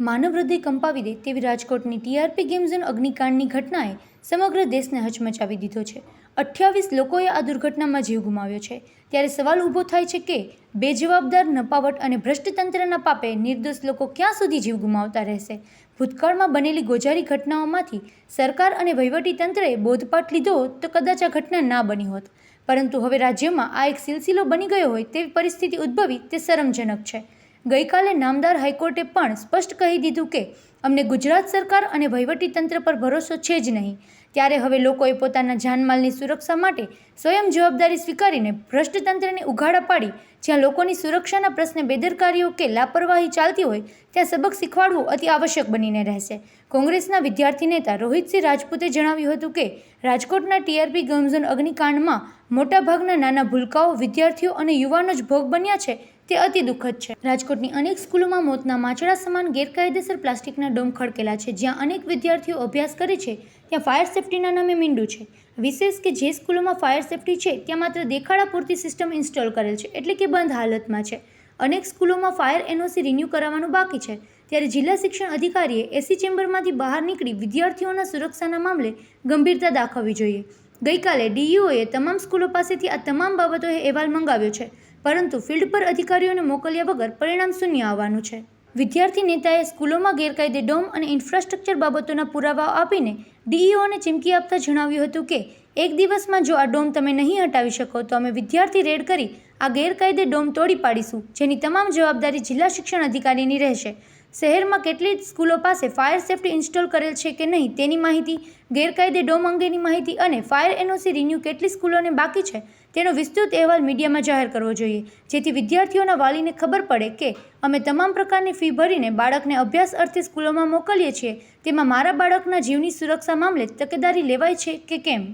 માનવ હૃદય કંપાવી દે તેવી રાજકોટની ટીઆરપી ગેમ ઝોન અગ્નિકાંડની ઘટનાએ સમગ્ર દેશને હચમચાવી દીધો છે. અઠ્યાવીસ લોકોએ આ દુર્ઘટનામાં જીવ ગુમાવ્યો છે. ત્યારે સવાલ ઊભો થાય છે કે બેજવાબદાર, નપાવટ અને ભ્રષ્ટ તંત્રના પાપે નિર્દોષ લોકો ક્યાં સુધી જીવ ગુમાવતા રહેશે? ભૂતકાળમાં બનેલી ગોજારી ઘટનાઓમાંથી સરકાર અને વહીવટી તંત્રએ બોધપાઠ લીધો તો કદાચ આ ઘટના ના બની હોત. પરંતુ હવે રાજ્યમાં આ એક સિલસિલો બની ગયો હોય તેવી પરિસ્થિતિ ઉદ્ભવી તે શરમજનક છે. ગઈકાલે નામદાર હાઈકોર્ટે પણ સ્પષ્ટ કહી દીધું કે અમને ગુજરાત સરકાર અને વહીવટી તંત્ર પર ભરોસો છે જ નહીં. ત્યારે હવે લોકોએ પોતાના જાનમાલની સુરક્ષા માટે સ્વયં જવાબદારી સ્વીકારીને ભ્રષ્ટ તંત્રને ઉઘાડા પાડી, જ્યાં લોકોની સુરક્ષાના પ્રશ્ને બેદરકારીઓ કે લાપરવાહી ચાલતી હોય, ત્યાં સબક શીખવાડવું અતિ આવશ્યક બનીને રહેશે. કોંગ્રેસના વિદ્યાર્થી નેતા રોહિતસિંહ રાજપૂતે જણાવ્યું હતું કે, રાજકોટના ટીઆરપી ગમઝોન અગ્નિકાંડમાં મોટાભાગના નાના ભૂલકાઓ વિદ્યાર્થીઓ અને યુવાનો જ ભોગ બન્યા છે, તે અતિ દુઃખદ છે. રાજકોટની અનેક સ્કૂલોમાં મોતના માછડા સમાન ગેરકાયદેસર પ્લાસ્ટિકના ડોમ ખડકેલા છે, જ્યાં અનેક વિદ્યાર્થીઓ અભ્યાસ કરે છે, ત્યાં ફાયર સેફ્ટીના નામે મીંડું છે. વિશેષ કે જે સ્કૂલોમાં ફાયર સેફટી છે, ત્યાં માત્ર દેખાડા પૂરતી સિસ્ટમ ઇન્સ્ટોલ કરેલ છે, એટલે કે બંધ હાલતમાં છે. અનેક સ્કૂલોમાં ફાયર એનઓસી રિન્યૂ કરાવવાનું બાકી છે. ત્યારે જિલ્લા શિક્ષણ અધિકારીએ એસી ચેમ્બરમાંથી બહાર નીકળી વિદ્યાર્થીઓના સુરક્ષાના મામલે ગંભીરતા દાખવવી જોઈએ. ગઈકાલે ડીઈઓએ તમામ સ્કૂલો પાસેથી આ તમામ બાબતોએ અહેવાલ મંગાવ્યો છે, પરંતુ ફિલ્ડ પર અધિકારીઓને મોકલ્યા વગર પરિણામ શૂન્ય આવવાનું છે. વિદ્યાર્થી નેતાએ સ્કૂલોમાં ગેરકાયદે ડોમ અને ઇન્ફ્રાસ્ટ્રક્ચર બાબતોના પુરાવાઓ આપીને ડીઈઓને ચીમકી આપતા જણાવ્યું હતું કે, એક દિવસમાં જો આ ડોમ તમે નહીં હટાવી શકો, તો અમે વિદ્યાર્થી રેડ કરી આ ગેરકાયદે ડોમ તોડી પાડીશું, જેની તમામ જવાબદારી જિલ્લા શિક્ષણ અધિકારીની રહેશે. શહેરમાં કેટલી સ્કૂલો પાસે ફાયર સેફ્ટી ઇન્સ્ટોલ કરેલ છે કે નહીં તેની માહિતી, ગેરકાયદે ડોમ અંગેની માહિતી અને ફાયર એનઓસી રિન્યૂ કેટલી સ્કૂલોને બાકી છે તેનો વિસ્તૃત અહેવાલ મીડિયામાં જાહેર કરવો જોઈએ. જેથી વિદ્યાર્થીઓના વાલીને ખબર પડે કે અમે તમામ પ્રકારની ફી ભરીને બાળકને અભ્યાસ અર્થે સ્કૂલોમાં મોકલીએ છીએ. તેમાં મારા બાળકના જીવની સુરક્ષા મામલે તકેદારી લેવાય છે કે કેમ?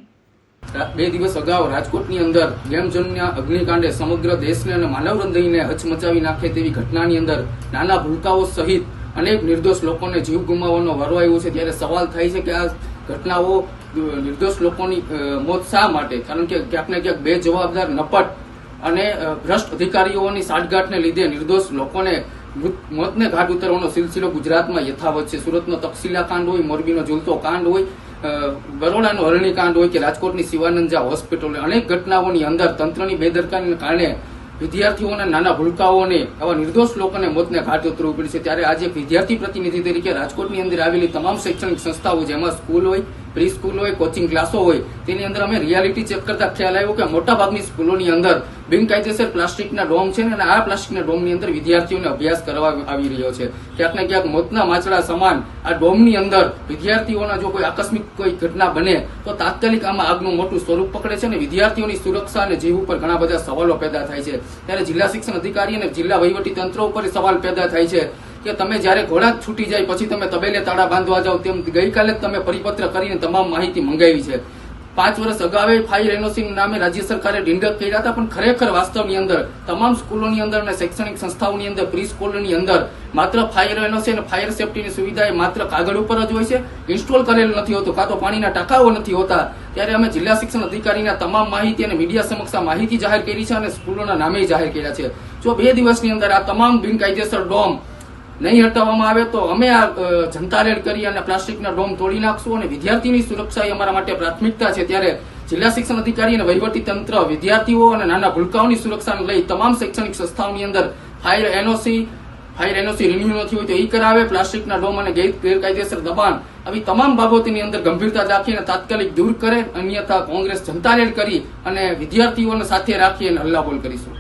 બે દિવસ અગાઉ રાજકોટની અંદર ગેમ અગ્નિકાંડે સમગ્ર દેશને અને માનવ હૃદયને હચમચાવી નાખે તેવી ઘટનાની અંદર નાના ભૂલકાઓ સહિત અનેક નિર્દોષ લોકોને જીવ ગુમાવવાનો વારો આવ્યો છે. ત્યારે સવાલ થાય છે કે આ ઘટનાઓ નિર્દોષ લોકોની મોત શા માટે? કારણ કે ક્યાંક ને ક્યાંક બે જવાબદાર નપટ અને ભ્રષ્ટ અધિકારીઓની સાઠગાંઠને લીધે નિર્દોષ લોકોને મોતને ઘાટ ઉતરવાનો સિલસિલો ગુજરાતમાં યથાવત છે. સુરતનો તક્ષિલા કાંડ હોય, મોરબીનો ઝૂલતો કાંડ હોય બરોડાનો હરણી કાંડ હોય કે રાજકોટની શિવાનંદા હોસ્પિટલ અનેક ઘટનાઓની અંદર તંત્રની બેદરકારીને કારણે વિદ્યાર્થીઓના નાના ભૂલકાઓને આવા નિર્દોષ લોકોને મોતને ઘાટ ઉતરવું પડે છે. ત્યારે આજે વિદ્યાર્થી પ્રતિનિધિ તરીકે રાજકોટની અંદર આવેલી તમામ શૈક્ષણિક સંસ્થાઓ, જેમાં સ્કૂલ હોય પ્રી સ્કૂલ હોય કોચિંગ ક્લાસો હોય, તેની અંદર અમે રિયાલિટી ચેક કરતા ખ્યાલ આવ્યો કે મોટાભાગની સ્કૂલોની અંદર બિનકાયદેસર પ્લાસ્ટિકના ડોમ છે અને આ પ્લાસ્ટિકના ડોમની અંદર વિદ્યાર્થીઓને અભ્યાસ કરવા આવી રહ્યો છે. ક્યાંક ને ક્યાંક મોતના માછડા સમાન આ ડોમની અંદર વિદ્યાર્થીઓના જો કોઈ આકસ્મિક કોઈ ઘટના બને, તો તાત્કાલિક આમાં આગનું મોટું સ્વરૂપ પકડે છે અને વિદ્યાર્થીઓની સુરક્ષા અને જીવ ઉપર ઘણા બધા સવાલો પેદા થાય છે. ત્યારે જિલ્લા શિક્ષણ અધિકારી અને જિલ્લા વહીવટી તંત્ર ઉપર સવાલ પેદા થાય છે. કે તમે જ્યારે ઘોડા છૂટી જાય, પછી તમે તબેલે તાળા બાંધવા જાઓ તેમ ગઈકાલે તમે પરિપત્ર કરીને તમામ માહિતી મંગાવી છે. પાંચ વર્ષ અગાઉ ફાયર રેનોસિંગ નામે રાજ્ય સરકારે ડિંડક કર્યા હતા, પણ ખરેખર વાસ્તવની અંદર, તમામ સ્કૂલોની અંદર અને શૈક્ષણિક સંસ્થાઓની અંદર પ્રી સ્કૂલોની અંદર માત્ર ફાયર એનઓસી અને ફાયર સેફટીની સુવિધા એ માત્ર કાગળ ઉપર જ હોય છે. ઇન્સ્ટોલ કરેલ નથી હોતું, કાં તો પાણીના ટકાઓ નથી હોતા. ત્યારે અમે જિલ્લા શિક્ષણ અધિકારીના તમામ માહિતી અને મીડિયા સમક્ષ માહિતી જાહેર કરી છે અને સ્કૂલોના નામે જાહેર કર્યા છે. જો બે દિવસની અંદર આ તમામ બિનકાયદેસર ડોમ નહીં હટાવવામાં આવે તો અમે આ જનતા રેડ કરી અને પ્લાસ્ટિકના ડોમ તોડી નાખશું અને વિદ્યાર્થીની સુરક્ષા એ અમારા માટે પ્રાથમિકતા છે. ત્યારે જિલ્લા શિક્ષણ અધિકારી અને વહીવટી તંત્ર, વિદ્યાર્થીઓ અને નાના ભૂલકાઓની સુરક્ષાને લઈ તમામ શૈક્ષણિક સંસ્થાઓની અંદર fire NOC fire NOC renew નથી હોય તો એ કરાવે, પ્લાસ્ટિકના ડોમ અને ગેર- ગેરકાયદેસર દબાણ આવી તમામ બાબતોની અંદર ગંભીરતા દાખીને તાત્કાલિક દૂર કરે, અન્યથા કોંગ્રેસ જનતા રેડ કરી અને વિદ્યાર્થીઓને સાથે રાખી અને હલ્લાબોલ કરીશું.